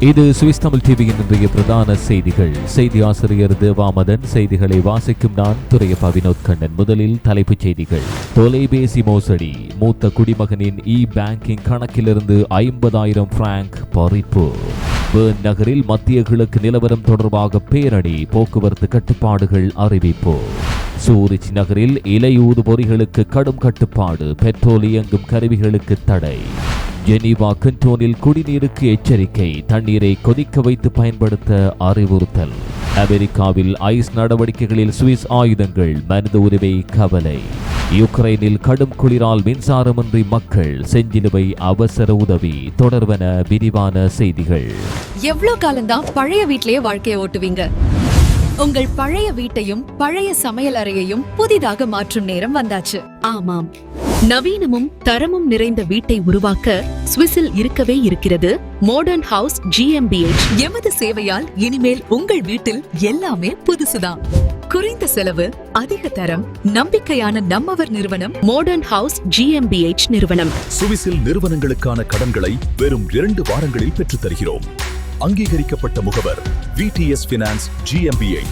இது சுவிஸ் தமிழ் டிவியின் இன்றைய பிரதான செய்திகள். செய்தி ஆசிரியர் தேவாமதன் செய்திகளை வாசிக்கும் நான் துறையப்பா வினோத் கண்ணன். முதலில் தலைப்புச் செய்திகள். தொலைபேசி மோசடி. மூத்த குடிமகனின் இ பேங்கிங் கணக்கிலிருந்து ஐம்பதாயிரம் பிராங்க் பறிப்பு. பேர்ன் நகரில் மத்திய கிழக்கு நிலவரம் தொடர்பாக பேரணி. போக்குவரத்து கட்டுப்பாடுகள் அறிவிப்பு. சூரிச் நகரில் இலையூது பொறிகளுக்கு கடும் கட்டுப்பாடு பெட்ரோல் இயங்கும் கருவிகளுக்கு தடை. ஜெனீவா கண்டோனில் குடிநீருக்கு எச்சரிக்கை தண்ணீரை கொதிக்க வைத்து பயன்படுத்த அறிவுறுத்தல். அமெரிக்காவில் ஐஸ் நடவடிக்கைகளில் சுவிஸ் ஆயுதங்கள் மனித உரிமை கவலை. யுக்ரைனில் கடும் குளிரால் மின்சாரமின்றி மக்கள் செஞ்சிலுவை அவசர உதவி தொடர்வன விரிவான செய்திகள். எவ்வளவு காலம்தான் பழைய வீட்டிலேயே வாழ்க்கையை ஓட்டுவீங்க? உங்கள் பழைய வீட்டையும் பழைய சமையல் அறையையும் புதிதாக மாற்றும் நேரம் வந்தாச்சு. ஆமாம். நவீனமும் தரமும் நிறைந்த வீட்டை உருவாக்க சுவிஸில் இருக்கவே இருக்கிறது மாடர்ன் ஹவுஸ் ஜிஎம்பிஎச் எமது சேவையால் இனிமேல் உங்கள் வீட்டில் எல்லாமே புதுசுதான். குறைந்த செலவு அதிக தரம் நம்பிக்கையான நம்மவர் நிறுவனம் மாடர்ன் ஹவுஸ் ஜிஎம்பிஎச் நிறுவனம். சுவிஸில் நிறுவனங்களுக்கான கடன்களை வெறும் இரண்டு வாரங்களில் பெற்றுத் தருகிறோம் அங்கீகரிக்கப்பட்ட முகவர் விடிஎஸ் பினான்ஸ் ஜிஎம்பிஐ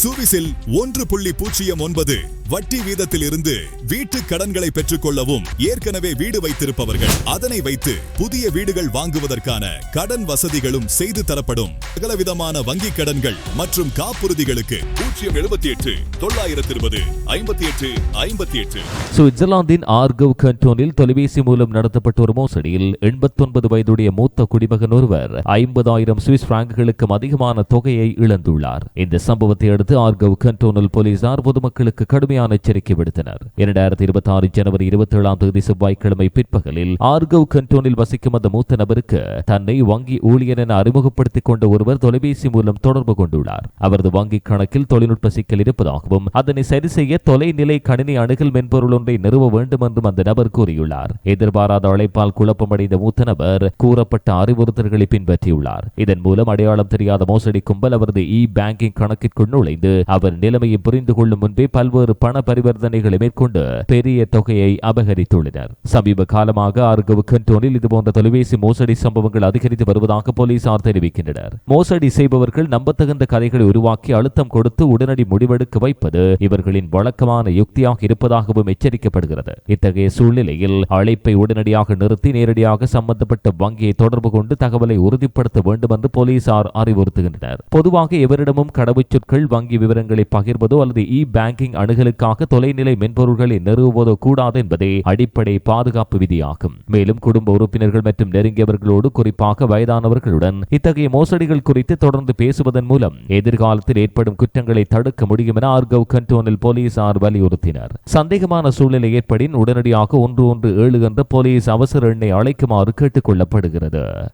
சுவிசில் ஒன்று புள்ளி பூஜ்ஜியம் ஒன்பது வட்டி வீதத்தில் இருந்து வீட்டு கடன்களை பெற்றுக்கொள்ளவும் ஏற்கனவே வீடு வைத்திருப்பவர்கள். அதனை வைத்து புதிய வீடுகள் வாங்குவதற்கான கடன் வசதிகளும் செய்து தரப்படும். சகலவிதமான வங்கி கடன்கள் மற்றும் காப்புறுதிகளுக்கு பூஜ்ஜியம் எழுபத்தி எட்டு தொள்ளாயிரத்தி இருபது ஐம்பத்தி எட்டு ஐம்பத்தி எட்டு. சுவிட்சர்லாந்தின் ஆர்கவ் கண்டோனில் தொலைபேசி மூலம் நடத்தப்பட்ட ஒரு மோசடியில் எண்பத்தொன்பது வயதுடைய மூத்த குடிமகன் ஒருவர் ஐம்பதாயிரம் சுவிஸ் பிராங்குகளுக்கும் அதிகமான தொகையை இழந்துள்ளார். இந்த சம்பவத்தை அடுத்து ஆர்கவ் கண்டோனல் போலீசார் பொதுமக்களுக்கு கடுமையான எச்சரிக்கை விடுத்தனர். இரண்டாயிரத்தி இருபத்தி ஆறு ஜனவரி இருபத்தி ஏழாம் தேதி செவ்வாய்க்கிழமை பிற்பகலில் ஆர்கவ் கண்டோனில் வசிக்கும் அந்த மூத்த நபருக்கு தன்னை வங்கி ஊழியர் என அறிமுகப்படுத்திக் கொண்ட ஒருவர் தொலைபேசி மூலம் தொடர்பு கொண்டுள்ளார். அவரது வங்கிக் கணக்கில் தொழில்நுட்ப சிக்கல் இருப்பதாகவும் அதனை சரி செய்ய தொலைநிலை கணினி அணுகல் மென்பொருள் ஒன்றை நிறுவ வேண்டும் என்றும் அந்த நபர் கூறியுள்ளார். எதிர்பாராத அழைப்பால் குழப்பமடைந்த மூத்த நபர் கூறப்பட்ட அறிவுறுத்தல்களை பின்பற்றியுள்ளார். இதன் மூலம் அடையாளம் தெரியாத மோசடி கும்பல் அவரது இ பேங்கிங் கணக்கிற்குள் நுழைந்து அவர் நிலைமையை புரிந்து கொள்ளும் முன்பே பல்வேறு பண பரிவர்த்தனைகளை மேற்கொண்டு பெரிய தொகையை அபகரித்துள்ளனர். சமீப காலமாக ஆர்கவ் கண்டோனில் இதுபோன்ற தொலைபேசி மோசடி சம்பவங்கள் அதிகரித்து வருவதாக போலீசார் தெரிவிக்கின்றனர். மோசடி செய்பவர்கள் நம்பத்தகுந்த கதைகளை உருவாக்கி அழுத்தம் கொடுத்து உடனடி முடிவெடுக்க வைப்பது இவர்களின் வழக்கமான யுக்தியாக இருப்பதாகவும் எச்சரிக்கப்படுகிறது. இத்தகைய சூழ்நிலையில் அழைப்பை உடனடியாக நிறுத்தி நேரடியாக சம்பந்தப்பட்ட வங்கியை தொடர்பு கொண்டு தகவலை உறுதிப்படுத்த வேண்டும் என்று போலீசார் அறிவுறுத்துகின்றனர். பொதுவாக எவரிடமும் கடவுச்சொற்கள் வங்கி விவரங்களை பகிர்வதோ அல்லது இ பேங்கிங் அணுகலுக்காக தொலைநிலை மென்பொருள்களை நிறுவுவதோ கூடாது என்பதே அடிப்படை பாதுகாப்பு விதியாகும். மேலும் குடும்ப உறுப்பினர்கள் மற்றும் நெருங்கியவர்களோடு குறிப்பாக வயதானவர்களுடன் இத்தகைய மோசடிகள் குறித்து தொடர்ந்து பேசுவதன் மூலம் எதிர்காலத்தில் ஏற்படும் குற்றங்களை தடுக்க முடியும் என ஆர்கவ் கண்டோனில் போலீசார் வலியுறுத்தினர். சந்தேகமான சூழ்நிலை ஏற்படின் உடனடியாக ஒன்று ஒன்று ஏழு என்ற போலீஸ் அவசர எண்ணை அழைக்குமாறு கேட்டுக் கொள்ளப்படுகிறது.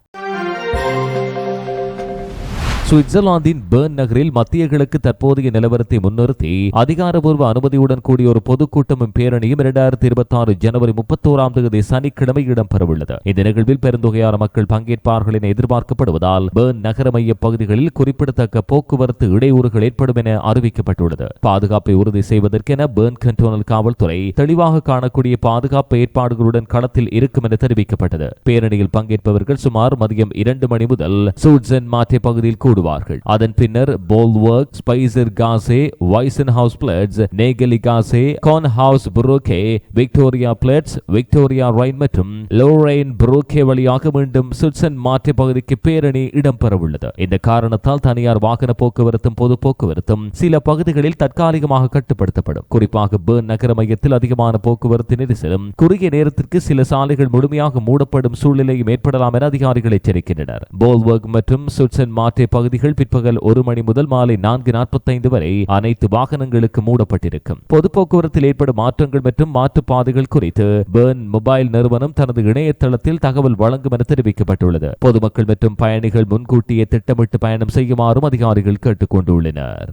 சுவிட்சர்லாந்தின் பேர்ன் நகரில் மத்திய கிழக்கு தற்போதைய நிலவரத்தை முன்னிறுத்தி அதிகாரபூர்வ அனுமதியுடன் கூடிய ஒரு பொதுக்கூட்டமும் பேரணியும் இரண்டாயிரத்தி இருபத்தி ஆறு ஜனவரி முப்பத்தோராம் தேதி சனிக்கிழமை இடம்பெறவுள்ளது. இந்த நிகழ்வில் பெருந்தொகையான மக்கள் பங்கேற்பார்கள் என எதிர்பார்க்கப்படுவதால் பேர்ன் நகர மைய பகுதிகளில் குறிப்பிடத்தக்க போக்குவரத்து இடையூறுகள் ஏற்படும் என அறிவிக்கப்பட்டுள்ளது. பாதுகாப்பை உறுதி செய்வதற்கென பேர்ன் கண்டோனல் காவல்துறை தெளிவாக காணக்கூடிய பாதுகாப்பு ஏற்பாடுகளுடன் களத்தில் இருக்கும் என தெரிவிக்கப்பட்டது. பேரணியில் பங்கேற்பவர்கள் சுமார் மதியம் இரண்டு மணி முதல் சூட்சன் மாற்றே பகுதியில் கூடுவார்கள் அதன் பின்னர் போல்வர்க் ஸ்பைசர் காசே வைசன் ஹவுஸ் பிளட்ஸ் நேகலி காசே கான் ஹவுஸ் புரோகே விக்டோரியா பிளட்ஸ் விக்டோரியா ரைன் மற்றும் லோரைன் புரோகே வழியாக மீண்டும் சுட்சன் மாற்று பகுதிக்கு பேரணி இடம்பெறவுள்ளது. இந்த காரணத்தால் தனியார் வாகன போக்குவரத்தும் பொது போக்குவரத்தும் சில பகுதிகளில் தற்காலிகமாக கட்டுப்படுத்தப்படும். குறிப்பாக பேர்ன் நகர மையத்தில் அதிகமான போக்குவரத்து நெரிசலும் குறுகிய நேரத்திற்கு சில சாலைகள் முழுமையாக மூடப்படும் சூழ்நிலையும் ஏற்படலாம் என அதிகாரிகள் எச்சரிக்கின்றனர். போல்வர்க் மற்றும் சுட்சன் மாற்றே பகுதிகள் பிற்பகல் ஒரு மணி முதல் மாலை நான்கு நாற்பத்தைந்து வரை அனைத்து வாகனங்களுக்கு மூடப்பட்டிருக்கும். பொது போக்குவரத்தில் ஏற்படும் மாற்றங்கள் மற்றும் மாற்றுப்பாதைகள் குறித்து பேர்ன் மொபைல் நிறுவனம் தனது இணையதளத்தில் தகவல் வழங்கும் என தெரிவிக்கப்பட்டுள்ளது. பொதுமக்கள் மற்றும் பயணிகள் முன்கூட்டியே திட்டமிட்டு பயணம் செய்யுமாறும் அதிகாரிகள் கேட்டுக் கொண்டுள்ளனர்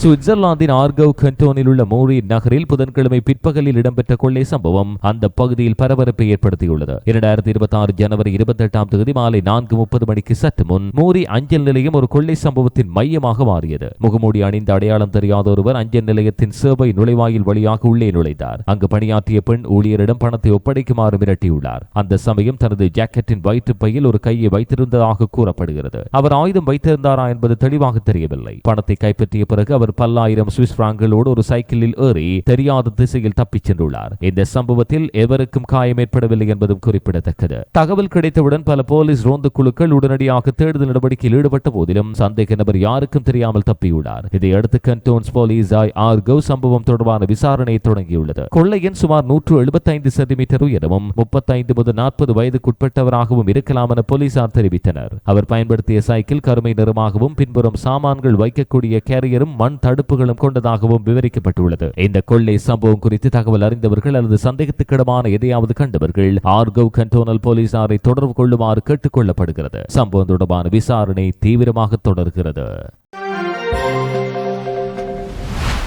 சுவிட்சர்லாந்தின் ஆர்கவ் கண்டோனில் உள்ள மோரி நகரில் புதன்கிழமை பிற்பகலில் இடம்பெற்ற கொள்ளை சம்பவம் அந்த பகுதியில் பரபரப்பை ஏற்படுத்தியுள்ளது. இரண்டாயிரத்தி இருபத்தி ஆறு ஜனவரி இருபத்தி எட்டாம் தேதி மாலை நான்கு முப்பது மணிக்கு சற்று முன் மோரி அஞ்சல் நிலையம் ஒரு கொள்ளை சம்பவத்தின் மையமாக மாறியது. முகமூடி அணிந்த அடையாளம் தெரியாத ஒருவர் அஞ்சல் நிலையத்தின் சேவை நுழைவாயில் வழியாக உள்ளே நுழைந்தார். அங்கு பணியாற்றிய பெண் ஊழியரிடம் பணத்தை ஒப்படைக்குமாறு மிரட்டியுள்ளார். அந்த சமயம் தனது ஜாக்கெட்டின் வயிற்று பையில் ஒரு கையை வைத்திருந்ததாக கூறப்படுகிறது. அவர் ஆயுதம் வைத்திருந்தாரா என்பது தெளிவாக தெரியவில்லை. பணத்தை கைப்பற்றிய பிறகு அவர் அவர் பல்லாயிரம் சுவிஸ் பிராங்களோடு ஒரு சைக்கிளில் ஏறி தெரியாத திசையில் தப்பிச் சென்றுள்ளார். இந்த சம்பவத்தில் எவருக்கும் காயம் ஏற்படவில்லை என்பதும் குறிப்பிடத்தக்கது. தகவல் கிடைத்தவுடன் பல போலீஸ் ரோந்து குழுக்கள் உடனடியாக தேடுதல் நடவடிக்கையில் ஈடுபட்ட போதிலும் சந்தேக நபர் யாருக்கும் தெரியாமல் தப்பியுள்ளார். இதையடுத்து கண்டோன்ஸ் போலீசாய் ஆர்கவ் சம்பவம் தொடர்பான விசாரணையை தொடங்கியுள்ளது. கொள்ளையன் சுமார் நூற்று எழுபத்தைந்து சென்டிமீட்டர் உயரமும் முப்பத்தைந்து முதல் நாற்பது வயதுக்குட்பட்டவராகவும் இருக்கலாம் என போலீசார் தெரிவித்தனர். அவர் பயன்படுத்திய சைக்கிள் கருமை நிறமாகவும் பின்புறம் சாமான்கள் வைக்கக்கூடிய கேரியரும் மண் தடுப்புகளும் கொண்டதாகவும் விவரிக்கப்பட்டுள்ளது. இந்த கொள்ளை சம்பவம் குறித்து தகவல் அறிந்தவர்கள் அல்லது சந்தேகத்துக்கிடமான எதையாவது கண்டவர்கள் ஆர்கவ் கண்டோனல் போலீசாரை தொடர்பு கொள்ளுமாறு கேட்டுக் கொள்ளப்படுகிறது சம்பவம் தொடர்பான விசாரணை தீவிரமாக தொடர்கிறது.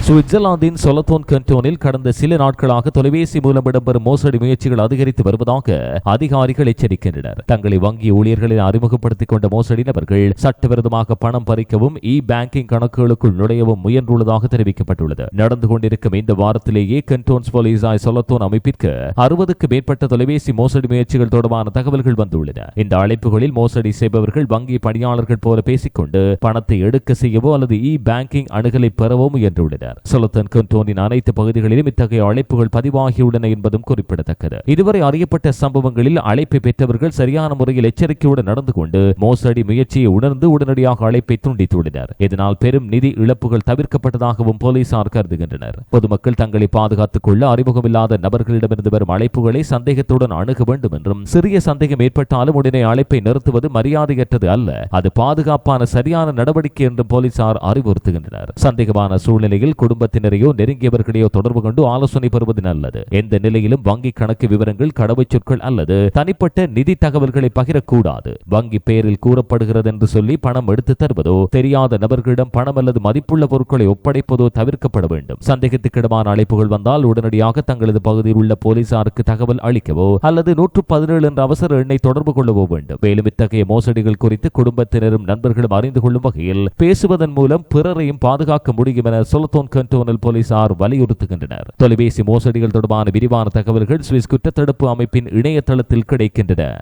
சுவிட்சர்லாந்தின் சொலத்தோன் கண்டோனில் கடந்த சில நாட்களாக தொலைபேசி மூலம் இடம்பெறும் மோசடி முயற்சிகள் அதிகரித்து வருவதாக அதிகாரிகள் எச்சரிக்கின்றனர். தங்களை வங்கி ஊழியர்களில் அறிமுகப்படுத்திக் கொண்ட மோசடி நபர்கள் சட்டவிரோதமாக பணம் பறிக்கவும் இ பேங்கிங் கணக்குகளுக்குள் நுழையவும் முயன்றுள்ளதாக தெரிவிக்கப்பட்டுள்ளது. நடந்து கொண்டிருக்கும் இந்த வாரத்திலேயே கண்டோன்ஸ் போலீசாய் சொலத்தோன் அமைப்பிற்கு அறுபதுக்கு மேற்பட்ட தொலைபேசி மோசடி முயற்சிகள் தொடர்பான தகவல்கள் வந்துள்ளன. இந்த அழைப்புகளில் மோசடி செய்பவர்கள் வங்கி பணியாளர்கள் போல பேசிக்கொண்டு பணத்தை எடுக்க செய்யவோ அல்லது இ பேங்கிங் அணுகலை பெறவோ முயன்றுள்ளனர். சொலத்தன் கண்டோனின் அனைத்து பகுதிகளிலும் இத்தகைய அழைப்புகள் பதிவாகியுள்ளன என்பதும் குறிப்பிடத்தக்கது. இதுவரை அறியப்பட்ட சம்பவங்களில் அழைப்பை பெற்றவர்கள் சரியான முறையில் எச்சரிக்கையுடன் நடந்து கொண்டு மோசடி முயற்சியை உணர்ந்து உடனடியாக அழைப்பை துண்டித்துள்ளனர். இதனால் பெரும் நிதி இழப்புகள் தவிர்க்கப்பட்டதாகவும் போலீசார் கருதுகின்றனர். பொதுமக்கள் தங்களை பாதுகாத்துக் கொள்ள அறிமுகமில்லாத நபர்களிடமிருந்து வரும் அழைப்புகளை சந்தேகத்துடன் அணுக வேண்டும் என்றும் சிறிய சந்தேகம் ஏற்பட்டாலும் உடனே அழைப்பை நிறுத்துவது மரியாதையற்றது அல்ல. அது பாதுகாப்பான சரியான நடவடிக்கை என்றும் போலீசார் அறிவுறுத்துகின்றனர். சந்தேகமான சூழ்நிலையில் குடும்பத்தினரையோ நெருங்கியவர்களையோ தொடர்பு கொண்டு ஆலோசனை பெறுவது நல்லது. எந்த நிலையிலும் வங்கி கணக்கு விவரங்கள் கடவுச்சொற்கள் அல்லது தனிப்பட்ட நிதி தகவல்களை பகிரக்கூடாது. வங்கி பெயரில் கூறப்படுகிறது என்று சொல்லி பணம் எடுத்து தருவதோ தெரியாத நபர்களிடம் பணம் அல்லது மதிப்புள்ள பொருட்களை ஒப்படைப்பதோ தவிர்க்கப்பட வேண்டும். சந்தேகத்துக்கிடமான அழைப்புகள் வந்தால் உடனடியாக தங்களது பகுதியில் உள்ள போலீசாருக்கு தகவல் அளிக்கவோ அல்லது நூற்று பதினேழு என்ற அவசர எண்ணை தொடர்பு கொள்ளவோ வேண்டும். மேலும் இத்தகைய மோசடிகள் குறித்து குடும்பத்தினரும் நண்பர்களும் அறிந்து கொள்ளும் வகையில் பேசுவதன் மூலம் பிறரையும் பாதுகாக்க முடியும் என சொலத்தோன் கண்டோனல் போலீசார் வலியுறுத்துகின்றனர். தொலைபேசி மோசடிகள் தொடர்பான விரிவான தகவல்கள் சுவிஸ் குற்றத்தடுப்பு அமைப்பின் இணையதளத்தில் கிடைக்கின்றன.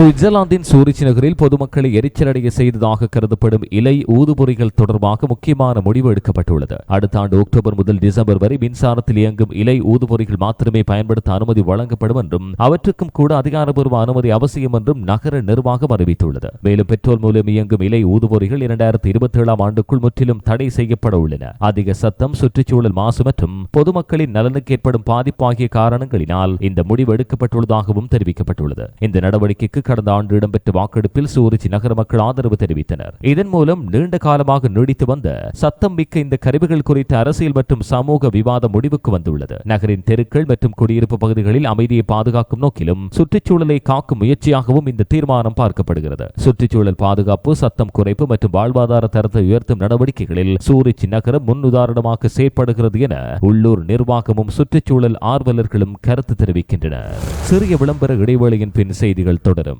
சுவிட்சர்லாந்தின் சூரிச் நகரில் பொதுமக்களை எரிச்சலடைய செய்ததாக கருதப்படும் இலை ஊதுபொறிகள் தொடர்பாக முக்கியமான முடிவு எடுக்கப்பட்டுள்ளது. அடுத்த ஆண்டு அக்டோபர் முதல் டிசம்பர் வரை மின்சாரத்தில் இயங்கும் இலை ஊதுபொறிகள் மாத்திரமே பயன்படுத்த அனுமதி வழங்கப்படும் என்றும் அவற்றுக்கும் கூட அதிகாரப்பூர்வ அனுமதி அவசியம் என்றும் நகர நிர்வாகம் அறிவித்துள்ளது. மேலும் பெட்ரோல் மூலம் இயங்கும் இலை ஊதுபொறிகள் இரண்டாயிரத்தி இருபத்தி ஏழாம் ஆண்டுக்குள் முற்றிலும் தடை செய்யப்பட உள்ளன. அதிக சத்தம் சுற்றுச்சூழல் மாசு மற்றும் பொதுமக்களின் நலனுக்கு ஏற்படும் பாதிப்பு ஆகிய காரணங்களினால் இந்த முடிவு எடுக்கப்பட்டுள்ளதாகவும் தெரிவிக்கப்பட்டுள்ளது. இந்த நடவடிக்கைக்கு கடந்த ஆண்டு இடம்பெற்ற வாக்கெடுப்பில் சூரிச்சி நகர மக்கள் ஆதரவு தெரிவித்தனர். இதன் மூலம் நீண்ட காலமாக நீடித்து வந்த சத்தம் மிக்க இந்த கருவிகள் குறித்த அரசியல் மற்றும் சமூக விவாதம் முடிவுக்கு வந்துள்ளது. நகரின் தெருக்கள் மற்றும் குடியிருப்பு பகுதிகளில் அமைதியை பாதுகாக்கும் நோக்கிலும் சுற்றுச்சூழலை காக்கும் முயற்சியாகவும் இந்த தீர்மானம் பார்க்கப்படுகிறது. சுற்றுச்சூழல் பாதுகாப்பு சத்தம் குறைப்பு மற்றும் வாழ்வாதார தரத்தை உயர்த்தும் நடவடிக்கைகளில் சூரிச்சி நகரம் முன் உதாரணமாக செயற்படுகிறது என உள்ளூர் நிர்வாகமும் சுற்றுச்சூழல் ஆர்வலர்களும் கருத்து தெரிவிக்கின்றனர். சிறிய விளம்பர இடைவேளையின் பின் செய்திகள் தொடரும்.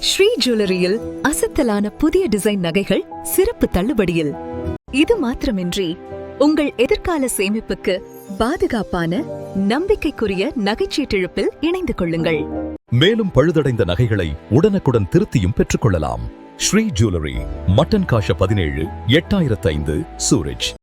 ஸ்ரீ ஜுவல்லரியில் அசத்தலான புதிய டிசைன் நகைகள் சிறப்பு தள்ளுபடியில். இது மாத்திரமின்றி உங்கள் எதிர்கால சேமிப்புக்கு பாதுகாப்பான நம்பிக்கைக்குரிய நகைச்சீட்டிழப்பில் இணைந்து கொள்ளுங்கள். மேலும் பழுதடைந்த நகைகளை உடனுக்குடன் திருத்தியும் பெற்றுக்கொள்ளலாம். ஸ்ரீ ஜுவல்லரி மட்டன் காஷ பதினேழு எட்டாயிரத்து ஐந்து சூரஜ்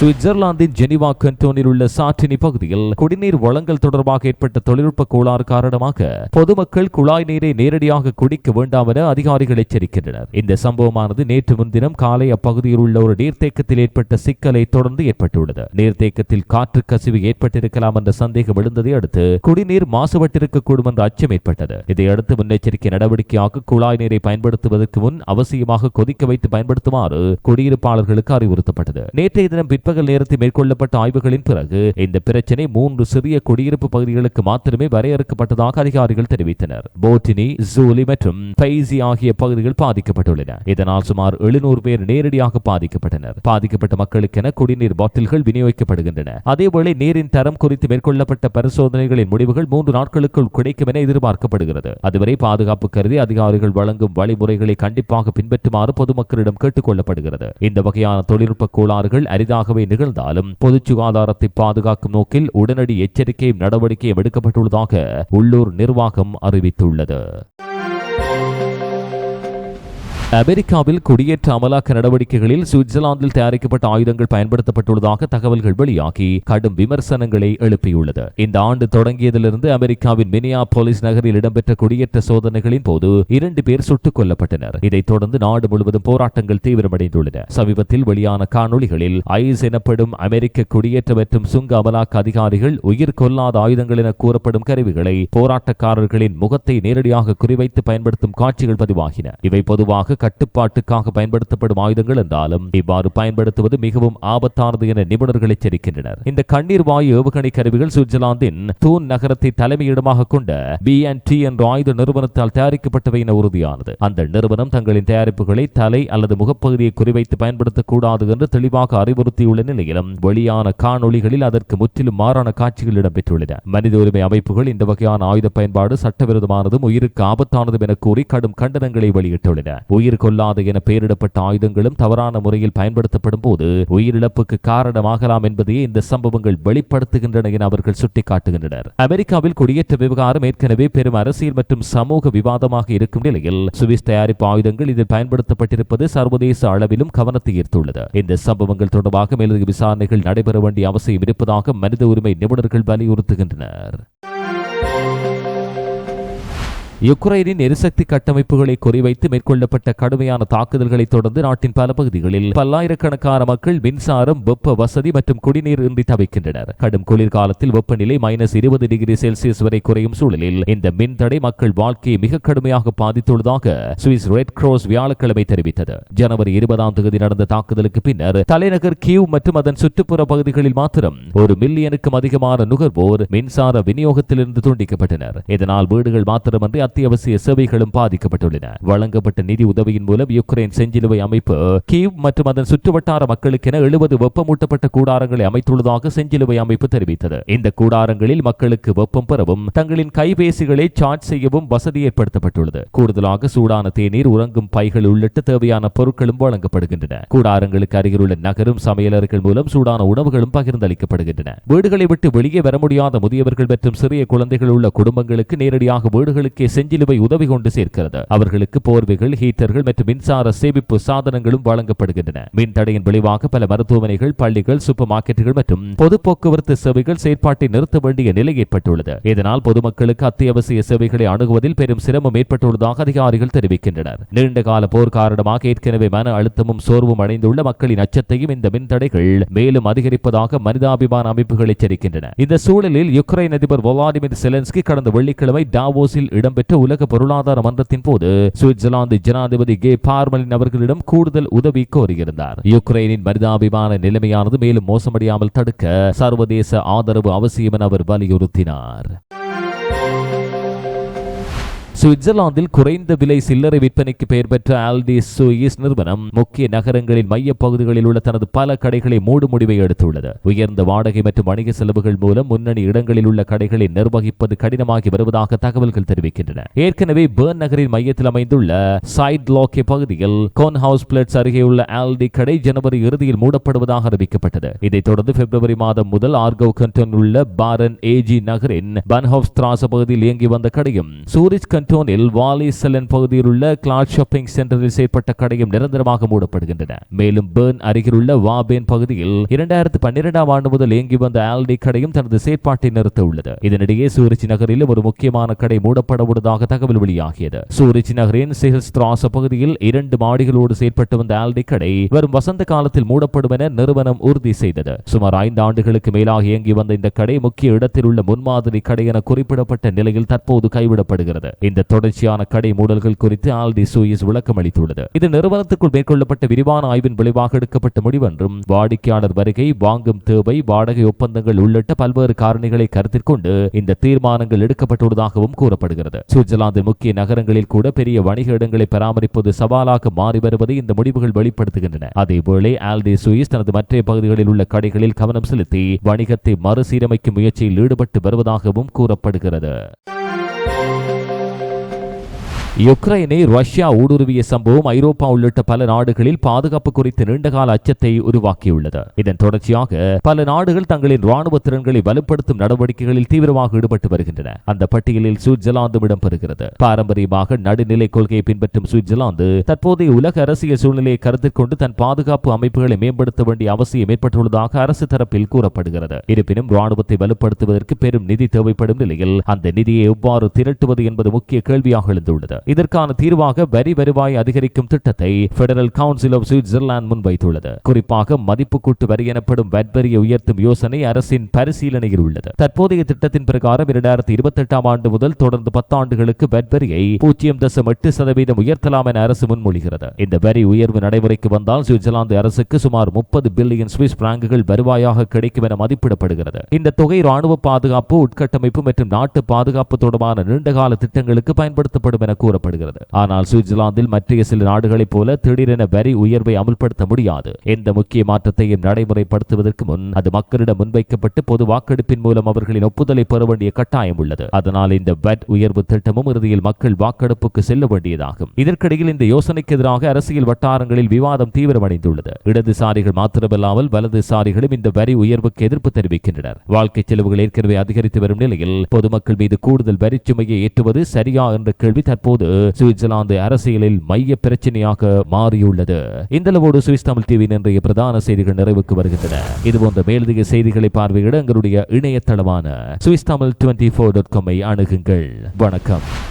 சுவிட்சர்லாந்தின் ஜெனிவா கண்டோனில் உள்ள சாட்டினி பகுதியில் குடிநீர் வழங்கல் தொடர்பாக ஏற்பட்ட தொழில்நுட்ப கோளாறு காரணமாக பொதுமக்கள் குழாய் நீரை நேரடியாக குடிக்க வேண்டாம் என அதிகாரிகள் எச்சரிக்கின்றனர். இந்த சம்பவமானது நேற்று முன்தினம் காலை அப்பகுதியில் உள்ள ஒரு நீர்த்தேக்கத்தில் ஏற்பட்ட சிக்கலை தொடர்ந்து ஏற்பட்டுள்ளது. நீர்த்தேக்கத்தில் காற்று கசிவு ஏற்பட்டிருக்கலாம் என்ற சந்தேகம் எழுந்ததை அடுத்து குடிநீர் மாசுபட்டிருக்கக்கூடும் என்ற அச்சம் ஏற்பட்டது. இதையடுத்து முன்னெச்சரிக்கை நடவடிக்கையாக குழாய் நீரை பயன்படுத்துவதற்கு முன் அவசியமாக கொதிக்க வைத்து பயன்படுத்துமாறு குடியிருப்பாளர்களுக்கு அறிவுறுத்தப்பட்டது. நேற்றைய தினம் பிற்பகல் நேரத்தில் மேற்கொள்ளப்பட்ட ஆய்வுகளின் பிறகு இந்த பிரச்சினை மூன்று சிறிய குடியிருப்பு பகுதிகளுக்கு மாத்திரமே வரையறுக்கப்பட்டதாக அதிகாரிகள் தெரிவித்தனர். போட்டினி ஜூலி மற்றும் பைசி ஆகிய பகுதிகள் பாதிக்கப்பட்டுள்ளன. இதனால் சுமார் எழுநூறு பேர் நேரடியாக பாதிக்கப்பட்டனர். பாதிக்கப்பட்ட மக்களுக்கென குடிநீர் பாட்டில்கள் விநியோகிக்கப்படுகின்றன. அதேவேளை நீரின் தரம் குறித்து மேற்கொள்ளப்பட்ட பரிசோதனைகளின் முடிவுகள் மூன்று நாட்களுக்குள் கிடைக்கும் என எதிர்பார்க்கப்படுகிறது. அதுவரை பாதுகாப்பு கருதி அதிகாரிகள் வழங்கும் வழிமுறைகளை கண்டிப்பாக பின்பற்றுமாறு பொதுமக்களிடம் கேட்டுக் கொள்ளப்படுகிறது. இந்த வகையான தொழில்நுட்ப கோளாறுகள் அரிதாகவே நிகழ்ந்தாலும் பொது சுகாதாரத்தை பாதுகாக்கும் நோக்கில் உடனடி எச்சரிக்கையும் நடவடிக்கையும் எடுக்கப்பட்டுள்ளதாக உள்ளூர் நிர்வாகம் அறிவித்துள்ளது. அமெரிக்காவில் குடியேற்ற அமலாக்க நடவடிக்கைகளில் சுவிட்சர்லாந்தில் தயாரிக்கப்பட்ட ஆயுதங்கள் பயன்படுத்தப்பட்டுள்ளதாக தகவல்கள் வெளியாகி கடும் விமர்சனங்களை எழுப்பியுள்ளது. இந்த ஆண்டு தொடங்கியதிலிருந்து அமெரிக்காவின் மினியா போலீஸ் நகரில் இடம்பெற்ற குடியேற்ற சோதனைகளின் போது இரண்டு பேர் சுட்டுக் கொல்லப்பட்டனர். இதைத் தொடர்ந்து நாடு முழுவதும் போராட்டங்கள் தீவிரமடைந்துள்ளன. சமீபத்தில் வெளியான காணொளிகளில் ஐஸ் எனப்படும் அமெரிக்க குடியேற்ற மற்றும் சுங்க அமலாக்க அதிகாரிகள் உயிர் கொல்லாத ஆயுதங்கள் என கூறப்படும் கருவிகளை போராட்டக்காரர்களின் முகத்தை நேரடியாக குறிவைத்து பயன்படுத்தும் காட்சிகள் பதிவாகின. இவை பொதுவாக கட்டுப்பாட்டுக்காக பயன்படுத்தப்படும் ஆயுதங்கள் என்றாலும் இவ்வாறு பயன்படுத்துவது மிகவும் ஆபத்தானது என நிபுணர்கள் எச்சரிக்கின்றனர். இந்த கண்ணீர் வாயு ஏவுகணை கருவிகள் சுவிட்சர்லாந்தின் தூன் நகரத்தை தலைமையிடமாக கொண்ட பி டி என்ற ஆயுத நிறுவனத்தால் தயாரிக்கப்பட்டவை என உறுதியானது. அந்த நிறுவனம் தங்களின் தயாரிப்புகளை தலை அல்லது முகப்பகுதியை குறிவைத்து பயன்படுத்தக்கூடாது என்று தெளிவாக அறிவுறுத்தியுள்ள நிலையிலும் வெளியான காணொளிகளில் அதற்கு முற்றிலும் மாறான காட்சிகள் இடம்பெற்றுள்ளன. மனித உரிமை அமைப்புகள் இந்த வகையான ஆயுத பயன்பாடு சட்டவிரோதமானதும் உயிருக்கு ஆபத்தானதும் என கூறி கடும் கண்டனங்களை வெளியிட்டுள்ளன. உயிர் கொள்ளாது என பெயரிடப்பட்ட ஆயுதங்களும் தவறான முறையில் பயன்படுத்தப்படும் போது உயிரிழப்புக்கு காரணமாகலாம் என்பதையே இந்த சம்பவங்கள் வெளிப்படுத்துகின்றன என அவர்கள் சுட்டிக்காட்டுகின்றனர். அமெரிக்காவில் குடியேற்ற விவகாரம் ஏற்கனவே பெரும் அரசியல் மற்றும் சமூக விவாதமாக இருக்கும் நிலையில் சுவிஸ் தயாரிப்பு ஆயுதங்கள் இதில் பயன்படுத்தப்பட்டிருப்பது சர்வதேச அளவிலும் கவனத்தை ஈர்த்துள்ளது. இந்த சம்பவங்கள் தொடர்பாக மேலதிக விசாரணைகள் நடைபெற வேண்டிய அவசியம் இருப்பதாக மனித உரிமை நிபுணர்கள் வலியுறுத்துகின்றனர். யுக்ரைனின் எரிசக்தி கட்டமைப்புகளை குறிவைத்து மேற்கொள்ளப்பட்ட கடுமையான தாக்குதல்களை தொடர்ந்து நாட்டின் பல பகுதிகளில் பல்லாயிரக்கணக்கான மக்கள் மின்சாரம் வெப்ப வசதி மற்றும் குடிநீர் இன்றி தவிக்கின்றனர். கடும் குளிர்காலத்தில் வெப்பநிலை மைனஸ் இருபது டிகிரி செல்சியஸ் வரை குறையும் சூழலில் இந்த மின்தடை மக்கள் வாழ்க்கையை மிக கடுமையாக பாதித்துள்ளதாக சுவிஸ் ரெட் கிராஸ் வியாழக்கிழமை தெரிவித்தது. ஜனவரி இருபதாம் தேதி நடந்த தாக்குதலுக்கு பின்னர் தலைநகர் கியூ மற்றும் அதன் சுற்றுப்புற பகுதிகளில் மாத்திரம் ஒரு மில்லியனுக்கும் அதிகமான நுகர்வோர் மின்சார விநியோகத்திலிருந்து துண்டிக்கப்பட்டனர். இதனால் வீடுகள் மாத்திரமன்றி அத்தியாவசிய சேவைகளும் பாதிக்கப்பட்டுள்ளன. வழங்கப்பட்ட நிதி உதவியின் மூலம் யுக்ரைன் செஞ்சிலுவை அமைப்பு கீவ் மற்றும் அதன் சுற்றுவட்டார மக்களுக்கென எழுபது வெப்பமூட்டப்பட்ட கூடாரங்களை அமைத்துள்ளதாக செஞ்சிலுவை அமைப்பு தெரிவித்தது. இந்த கூடாரங்களில் மக்களுக்கு வெப்பம் பெறவும் தங்களின் கைபேசிகளை சார்ஜ் செய்யவும் வசதி ஏற்படுத்தப்பட்டுள்ளது. கூடுதலாக சூடான தேநீர் உறங்கும் பைகள் உள்ளிட்ட தேவையான பொருட்களும் வழங்கப்படுகின்றன. கூடாரங்களுக்கு அருகிலுள்ள நகரும் சமையலர்கள் மூலம் சூடான உணவுகளும் பகிர்ந்தளிக்கப்படுகின்றன. வீடுகளை விட்டு வெளியே வர முடியாத முதியவர்கள் மற்றும் சிறிய குழந்தைகள் உள்ள குடும்பங்களுக்கு நேரடியாக வீடுகளுக்கே செஞ்சிலுவை உதவி கொண்டு சேர்க்கிறது. அவர்களுக்கு போர்வைகள் ஹீட்டர்கள் மற்றும் மின்சார சேமிப்பு சாதனங்களும் வழங்கப்படுகின்றன. மின் தடையின் விளைவாக பல மருத்துவமனைகள் பள்ளிகள் சூப்பர் மார்க்கெட்டுகள் மற்றும் பொது போக்குவரத்து சேவைகள் செயற்பாட்டை நிறுத்த வேண்டிய நிலை ஏற்பட்டுள்ளது. இதனால் பொதுமக்களுக்கு அத்தியாவசிய சேவைகளை அணுகுவதில் பெரும் சிரமம் ஏற்பட்டுள்ளதாக அதிகாரிகள் தெரிவிக்கின்றனர். நீண்ட கால போர் காரணமாக ஏற்கனவே மன அழுத்தமும் சோர்வும் அடைந்துள்ள மக்களின் அச்சத்தையும் இந்த மின் தடைகள் மேலும் அதிகரிப்பதாக மனிதாபிமான அமைப்புகள் எச்சரிக்கின்றன. இந்த சூழலில் யுக்ரைன் அதிபர் வொலாடிமிர் செலன்ஸ்கி கடந்த வெள்ளிக்கிழமை டாவோஸில் இடம்பெற்ற உலக பொருளாதார மன்றத்தின் போது சுவிட்சர்லாந்து ஜனாதிபதி கே. பார்மலின் அவர்களிடம் கூடுதல் உதவி கோரியிருந்தார். யுக்ரைனின் மனிதாபிமான நிலைமையானது மேலும் மோசமடையாமல் தடுக்க சர்வதேச ஆதரவு அவசியம் என அவர் வலியுறுத்தினார். சுவிட்சர்லாந்தில் குறைந்த விலை சில்லறை விற்பனைக்கு பெயர் பெற்ற ஆல்டி சுயிஸ் நிறுவனம் முக்கிய நகரங்களின் மைய பகுதிகளில் உள்ள தனது பல கடைகளை மூடும் முடிவை எடுத்துள்ளது. உயர்ந்த வாடகை மற்றும் வணிக செலவுகள் மூலம் முன்னணி இடங்களில் உள்ள கடைகளை நிர்வகிப்பது கடினமாகி வருவதாக தகவல்கள் தெரிவிக்கின்றன. ஏற்கனவே பேர்ன் நகரின் மையத்தில் அமைந்துள்ள சைட் லோக்கே பகுதியில் கோன் ஹவுஸ் பிளட்ஸ் அருகே உள்ள ஆல்டி கடை ஜனவரி இறுதியில் மூடப்படுவதாக அறிவிக்கப்பட்டது. இதைத் தொடர்ந்து பிப்ரவரி மாதம் முதல் ஆர்கோ கண்டோன் உள்ள பாரன் ஏஜி நகரின் பன்ஹவுஸ் திராச பகுதியில் இயங்கி வந்த கடையும் சூரிச் கண்டோன் கண்டோனில் வாலிசலன் பகுதியில் உள்ள கிளாட் ஷாப்பிங் சென்டரில் செயற்பட்ட கடையும் நிரந்தரமாக மூடப்படுகின்றன. மேலும் பேர்ன் அருகிலுள்ள வாபேன் பகுதியில் இரண்டாயிரத்து பன்னிரெண்டாம் ஆண்டு முதல் இயங்கி வந்த ஆல்டி கடையும் தனது செயற்பாட்டை நிறுத்த உள்ளது. இதனிடையே சூரிச்சி நகரிலும் ஒரு முக்கியமான கடை மூடப்பட உள்ளதாக தகவல் வெளியாகியது. சூரிச்சி நகரின் சிஹல்ஸ்திராச பகுதியில் இரண்டு மாடிகளோடு செயற்பட்டு வந்த ஆல்டி கடை வரும் வசந்த காலத்தில் மூடப்படும் என நிறுவனம் உறுதி செய்தது. சுமார் ஐந்து ஆண்டுகளுக்கு மேலாக இயங்கி வந்த இந்த கடை முக்கிய இடத்தில் உள்ள முன்மாதிரி கடை என குறிப்பிடப்பட்ட நிலையில் தற்போது கைவிடப்படுகிறது. இந்த தொடர்ச்சியான கடை மூடல்கள் குறித்து ஆல்டி சூயிஸ் விளக்கம் அளித்துள்ளது. இது நிறுவனத்துக்குள் மேற்கொள்ளப்பட்ட விரிவான ஆய்வின் விளைவாக எடுக்கப்பட்ட முடிவென்றும் வாடிக்கையாளர் வருகை வாங்கும் தேவை வாடகை ஒப்பந்தங்கள் உள்ளிட்ட பல்வேறு காரணிகளை கருத்தில் கொண்டு இந்த தீர்மானங்கள் எடுக்கப்பட்டுள்ளதாகவும் கூறப்படுகிறது. சுவிட்சர்லாந்தின் முக்கிய நகரங்களில் கூட பெரிய வணிக இடங்களை பராமரிப்பது சவாலாக மாறி வருவதை இந்த முடிவுகள் வெளிப்படுத்துகின்றன. அதேவேளை ஆல்டி சுயிஸ் தனது மற்ற பகுதிகளில் உள்ள கடைகளில் கவனம் செலுத்தி வணிகத்தை மறுசீரமைக்கும் முயற்சியில் ஈடுபட்டு வருவதாகவும் கூறப்படுகிறது. யுக்ரைனை ரஷ்யா ஊடுருவிய சம்பவம் ஐரோப்பா உள்ளிட்ட பல நாடுகளில் பாதுகாப்பு குறித்து நீண்டகால அச்சத்தை உருவாக்கியுள்ளது இதன் தொடர்ச்சியாக பல நாடுகள் தங்களின் ராணுவ திறன்களை வலுப்படுத்தும் நடவடிக்கைகளில் தீவிரமாக ஈடுபட்டு வருகின்றன அந்த பட்டியலில் சுவிட்சர்லாந்தும் இடம்பெறுகிறது பாரம்பரியமாக நடுநிலை கொள்கையை பின்பற்றும் சுவிட்சர்லாந்து தற்போதைய உலக அரசியல் சூழ்நிலையை கருத்தில் கொண்டு தன் பாதுகாப்பு அமைப்புகளை மேம்படுத்த வேண்டிய அவசியம் ஏற்பட்டுள்ளதாக அரசு தரப்பில் கூறப்படுகிறது இருப்பினும் ராணுவத்தை வலுப்படுத்துவதற்கு பெரும் நிதி தேவைப்படும் நிலையில் அந்த நிதியை எவ்வாறு திரட்டுவது என்பது முக்கிய கேள்வியாக எழுந்துள்ளது இதற்கான தீர்வாக வரி வருவாய் அதிகரிக்கும் திட்டத்தை பெடரல் கவுன்சில் ஆஃப் சுவிட்சர்லாந்து முன்வைத்துள்ளது. குறிப்பாக மதிப்பு கூட்டு வரி எனப்படும் வட் வரியை உயர்த்தும் யோசனை அரசின் பரிசீலனையில் உள்ளது. தற்போதைய திட்டத்தின் பிரகாரம் இரண்டாயிரத்தி இருபத்தி எட்டாம் ஆண்டு முதல் தொடர்ந்து பத்தாண்டுகளுக்கு வட் வரியை பூஜ்ஜியம் தசம் எட்டு சதவீதம் உயர்த்தலாம் என அரசு முன்மொழிகிறது. இந்த வரி உயர்வு நடைமுறைக்கு வந்தால் சுவிட்சர்லாந்து அரசுக்கு சுமார் முப்பது பில்லியன் சுவிஸ் பிராங்குகள் வருவாயாக கிடைக்கும் என மதிப்பிடப்படுகிறது. இந்த தொகை ராணுவ பாதுகாப்பு உட்கட்டமைப்பு மற்றும் நாட்டு பாதுகாப்பு தொடர்பான நீண்டகால திட்டங்களுக்கு பயன்படுத்தப்படும் என கூறப்படுகிறது ஆனால் சுவிட்சர்லாந்தில் மற்ற சில நாடுகளைப் போல திடீரென வரி உயர்வை அமல்படுத்த முடியாது. எந்த முக்கிய மாற்றத்தையும் நடைமுறைப்படுத்துவதற்கு முன் அது மக்களிடம் முன்வைக்கப்பட்டு பொது வாக்கெடுப்பின் மூலம் அவர்களின் ஒப்புதலை பெற வேண்டிய கட்டாயம் உள்ளது. அதனால் இந்த வட் உயர்வு திட்டமும் இறுதியில் மக்கள் வாக்கெடுப்புக்கு செல்ல வேண்டியதாகும். இதற்கிடையில் இந்த யோசனைக்கு எதிராக அரசியல் வட்டாரங்களில் விவாதம் தீவிரமடைந்துள்ளது. இடதுசாரிகள் மாத்திரமல்லாமல் வலதுசாரிகளும் இந்த வரி உயர்வுக்கு எதிர்ப்பு தெரிவிக்கின்றனர். வாழ்க்கை செலவுகள் ஏற்கனவே அதிகரித்து வரும் நிலையில் பொதுமக்கள் மீது கூடுதல் வரிச்சுமையை ஏற்றுவது சரியா என்ற கேள்வி தற்போது சுவிட்சர்லாந்து அரசியலில் மைய பிரச்சனையாக மாறியுள்ளது. இந்த அளவோடு சுவிஸ் தமிழ் டிவி இன்றைய பிரதான செய்திகள் நிறைவுக்கு வருகின்றன. இதுபோன்ற மேலதிக செய்திகளை பார்வையிட எங்களுடைய இணையதளமான Swiss Tamil twenty four dot காமை அணுகுங்கள். வணக்கம்.